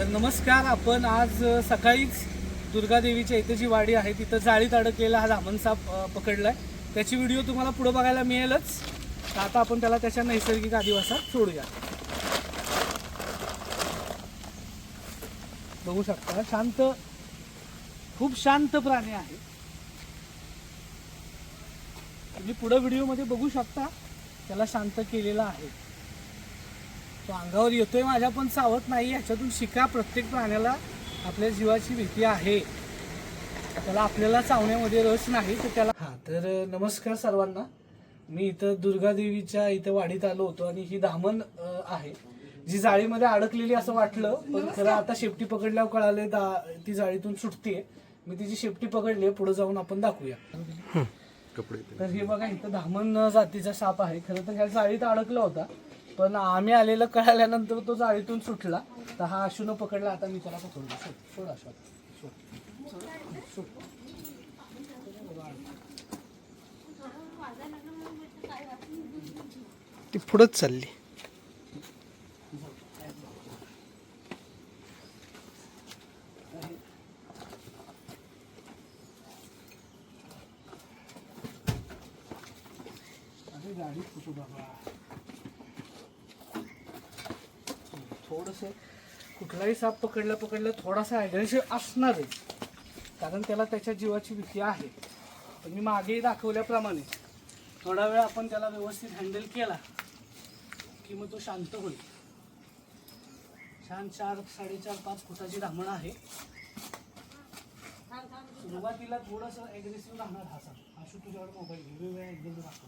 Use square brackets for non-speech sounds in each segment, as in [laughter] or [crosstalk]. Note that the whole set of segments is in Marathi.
तर नमस्कार आपण आज सकाळीच दुर्गादेवीच्या इथे जी वाडी आहे तिथं जाळीत अडकलेला हा धामण साप अ, पकडलाय. त्याची व्हिडिओ तुम्हाला पुढे बघायला मिळेलच. तर आता आपण त्याला त्याच्या नैसर्गिक आदिवासात सोडूया. बघू शकता शांत खूप शांत प्राणी आहे. तुम्ही पुढे व्हिडिओमध्ये बघू शकता त्याला शांत केलेला आहे. तो अंगावर येतोय माझ्या पण चावत नाही याच्यातून शिका. प्रत्येक प्राण्याला आपल्या जीवाची भीती आहे. त्याला आपल्याला चावण्यामध्ये रस नाही तर त्याला हा तर नमस्कार सर्वांना. मी इथं दुर्गादेवीच्या इथं वाडीत आलो होतो आणि ही धामण आहे. जी जाळीमध्ये अडकलेली असं वाटलं पण खरं आता शेपटी पकडल्यावर कळाले दा ती जाळीतून सुटतीये. मी तिची शेपटी पकडली पुढे जाऊन आपण दाखवूया. तर हे बघा इथं धामण जातीचा साप आहे. खरं तर ह्या जाळीत अडकला होता. पण आम्ही आलेलं कळाल्यानंतर तो जाळीतून सुटला. तर हा अशून पकडला. आता मी त्याला पकडलो सोड सोड अशा सोड. सोड. ती पुढंच चालली. गाडी फुटू बाबा. थोडस कुठलाही साप पकडल्या पकडल्या थोडासा ॲग्रेसिव्ह असणारच. कारण त्याला त्याच्या जीवाची भीती आहे. पण मी मागेही दाखवल्याप्रमाणे थोडा वेळ आपण त्याला व्यवस्थित हँडल केला की मग तो शांत होईल. छान चार साडेचार पाच फुटाची धामण आहे. सुरुवातीला थोडंसं ॲग्रेसिव्ह राहणार हा साप. आशू तुझ्यावर मोबाईल वेगवेगळ्या एकदम दाखव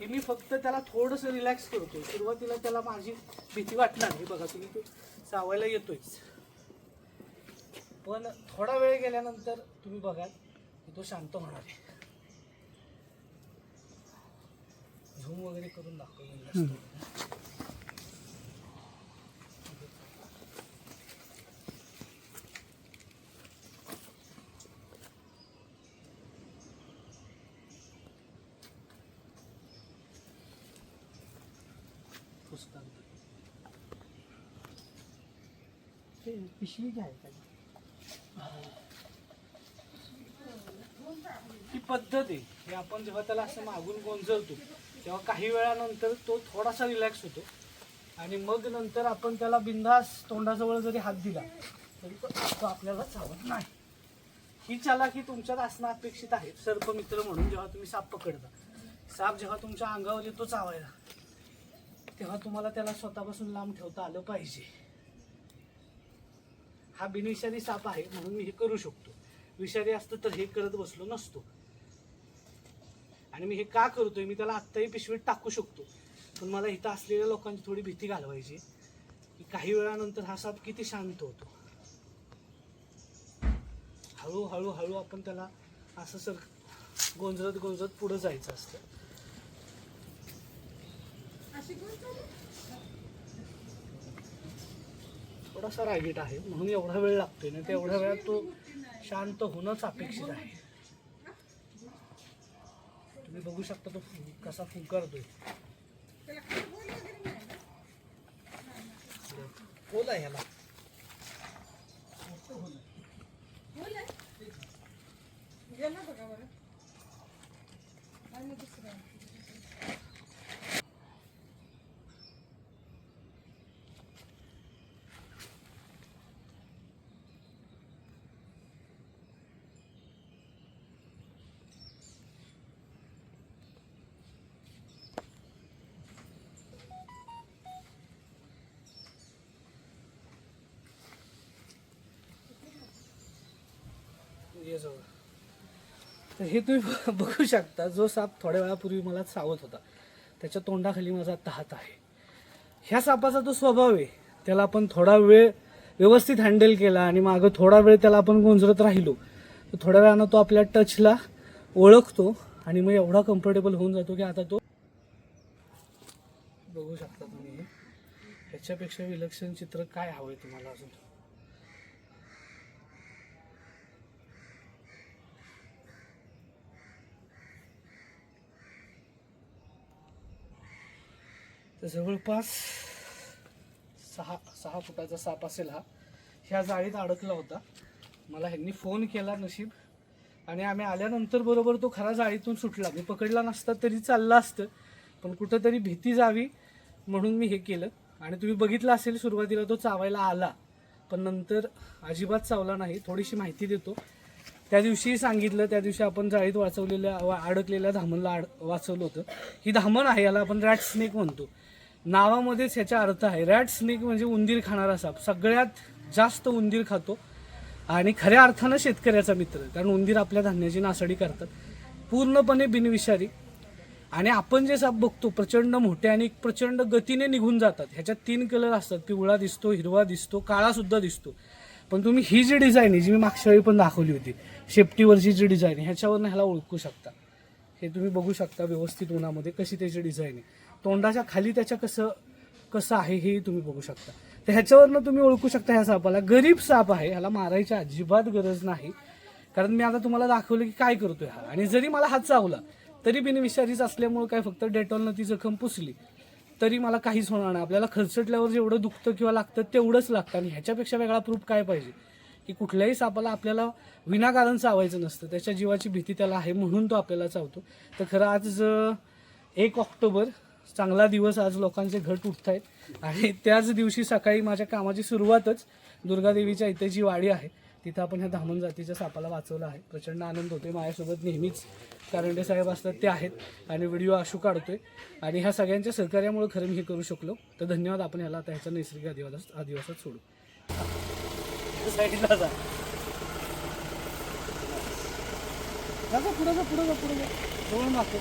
हे मी फक्त त्याला थोडंसं रिलॅक्स करतोय. सुरुवातीला त्याला माझी भीती वाटणार हे बघा तुम्ही तो चावायला येतोयच पण थोडा वेळ गेल्यानंतर तुम्ही बघाल की तो शांत होणार आहे. झूम वगैरे करून दाखवलेला असतो. ते पिशवी घ्याय ही पद्धत आहे. हे आपण जेव्हा त्याला असं मागून गोंजवतो तेव्हा काही वेळानंतर तो थोडासा रिलॅक्स होतो. आणि मग नंतर आपण त्याला बिंदास तोंडाजवळ जरी हात दिला तरी तो तो आपल्याला चावत नाही. ही चालाकी तुमच्यात असणं अपेक्षित आहे. सर्पमित्र म्हणून जेव्हा तुम्ही साप पकडता साप जेव्हा तुमच्या अंगावर येतो चावायला तेव्हा तुम्हाला त्याला स्वतःपासून लांब ठेवता आलं पाहिजे. हा बिनविषारी साप आहे म्हणून मी हे करू शकतो. विषारी असतं तर हे करत बसलो नसतो. आणि मी हे का करतोय? मी त्याला आत्ताही पिशवीत टाकू शकतो. पण मला इथं असलेल्या लोकांची थोडी भीती घालवायची की काही वेळानंतर हा साप किती शांत होतो. हळूहळू हळू आपण त्याला असं सर गोंजरत गोंजरत पुढं जायचं असतं. थोडासा रागीट आहे म्हणून एवढा वेळ लागतोय ना तेवढ्या वेळात तो शांत होणंच अपेक्षित आहे. तुम्ही बघू शकता तो फु- कसा फुंकारतोय. आहे ह्याला ये जवळ तर हे तुम्ही [laughs] बघू शकता जो साप थोड्या वेळापूर्वी मला सावत होता. त्याच्या तोंडाखाली माझा आता हात आहे. ह्या सापाचा तो स्वभाव आहे त्याला आपण थोडा वेळ व्यवस्थित हँडल केला आणि मागं थोडा वेळ त्याला आपण गोंजरत राहिलो तर थोड्या वेळानं तो आपल्या टचला ओळखतो आणि मग एवढा कम्फर्टेबल होऊन जातो की आता तो बघू शकता तुम्ही. ह्याच्यापेक्षा विलक्षण चित्र काय हवं आहे तुम्हाला अजून? जवळपास सहा सहा फुटाचा साप असेल हा. ह्या जाळीत अडकला होता. मला ह्यांनी फोन केला नशीब. आणि आम्ही आल्यानंतर बरोबर तो खरा जाळीतून सुटला. मी पकडला नसता तरी चाललं असतं. पण कुठंतरी भीती जावी म्हणून मी हे केलं. आणि तुम्ही बघितलं असेल सुरुवातीला तो चावायला आला. पण नंतर अजिबात चावला नाही. थोडीशी माहिती देतो. त्या दिवशी सांगितलं. त्या दिवशी आपण जाळीत वाचवलेल्या वा- अडकलेल्या धामणला आड वाचवलं होतं. ही धामण आहे याला आपण रॅट स्नेक म्हणतो. नावामध्येच ह्याचा अर्थ आहे. रॅट स्नेक म्हणजे उंदीर खाणारा साप. सगळ्यात जास्त उंदीर खातो. आणि खऱ्या अर्थानं शेतकऱ्याचा मित्र. कारण उंदीर आपल्या धान्याची नासाडी करतात. पूर्णपणे बिनविषारी. आणि आपण जे साप बघतो प्रचंड मोठे आणि प्रचंड गतीने निघून जातात. ह्याच्यात तीन कलर असतात. पिवळा दिसतो हिरवा दिसतो काळासुद्धा दिसतो. पण तुम्ही ही जी डिझाईन आहे जी मी मागच्या वेळी पण दाखवली होती शेपटीवरची जी डिझाईन आहे ह्याच्यावरनं ह्याला ओळखू शकता. हे तुम्ही बघू शकता व्यवस्थित उन्हामध्ये कशी त्याची डिझाईन आहे. तोंडाच्या खाली त्याच्या कसं कसं आहे हे तुम्ही बघू शकता. तर ह्याच्यावरनं तुम्ही ओळखू शकता ह्या सापाला. गरीब साप आहे ह्याला मारायची अजिबात गरज नाही. कारण मी आता तुम्हाला दाखवलं की काय करतोय हा. आणि जरी मला हात चावला तरी बिनविषारीच असल्यामुळे काय फक्त डेटॉलनं ती जखम पुसली तरी मला काहीच होणार नाही. आपल्याला खर्चटल्यावर जेवढं दुखतं किंवा लागतं तेवढंच लागतं. आणि ह्याच्यापेक्षा वेगळा प्रूफ काय पाहिजे? की कुठल्याही सापाला आपल्याला विनाकारण चावायचं नसतं. त्याच्या जीवाची भीती त्याला आहे म्हणून तो आपल्याला चावतो. तर खरं आज एक ऑक्टोबर चांगला दिवस आज लोकांचे घट उठत आहेत आणि त्याच दिवशी सकाळी माझ्या कामाची सुरुवातच दुर्गादेवीच्या इथे जी वाडी आहे. तिथं आपण ह्या धामण जातीच्या सापाला वाचवलं आहे. प्रचंड आनंद होतोय. माझ्यासोबत नेहमीच कारंडे साहेब असतात ते आहेत. आणि व्हिडिओ आशू काढतोय. आणि ह्या सगळ्यांच्या सहकार्यामुळे खरं मी हे करू शकलो. तर धन्यवाद. आपण ह्याला आता ह्याचा नैसर्गिक आदिवासात आदिवासात सोडू. साईडला जा, पुढं जा पुढं जा पुढं जा. जवळ मागतो